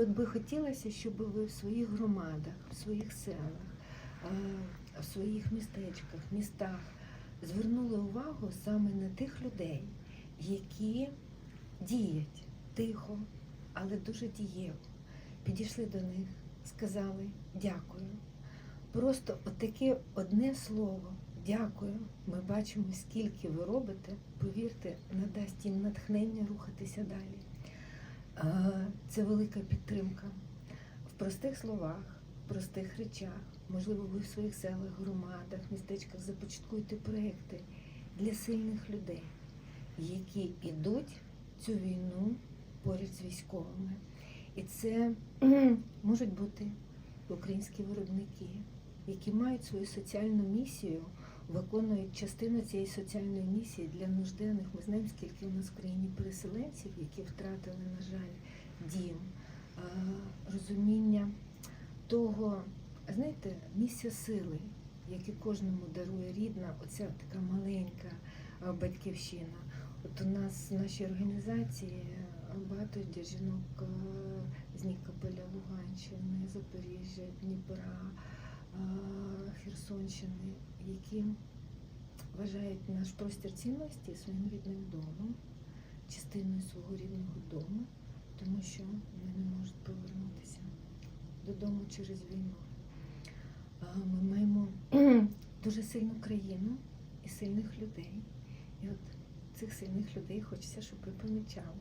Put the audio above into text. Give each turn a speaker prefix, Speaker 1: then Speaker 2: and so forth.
Speaker 1: От би хотілося, щоб ви в своїх громадах, в своїх селах, е, в своїх містечках, містах звернули увагу саме на тих людей, які діють тихо, але дуже дієво. Підійшли до них, сказали дякую. Просто отаке одне слово дякую. Ми бачимо, скільки ви робите. Повірте, надасть їм натхнення рухатися далі. Е, Це велика підтримка. В простих словах, в простих речах. Можливо, ви в своїх селах, громадах, містечках започаткуєте проекти для сильних людей, які йдуть цю війну поряд з військовими. І це можуть бути українські виробники, які мають свою соціальну місію, виконують частину цієї соціальної місії для нужденних. Ми знаємо, скільки у нас в країні переселенців, які втратили, на жаль, дім, розуміння того, знаєте, місця сили, яке кожному дарує рідна, оця така маленька батьківщина. От у нас в нашій організації багато жінок з Нікополя, Луганщини, Запоріжжя, Дніпра, Херсонщини, які вважають наш простір цінності своїм рідним домом, частиною свого рідного дому, тому що вони не можуть повернутися додому через війну. Ми маємо дуже сильну країну і сильних людей. І от цих сильних людей хочеться, щоб ви помічали.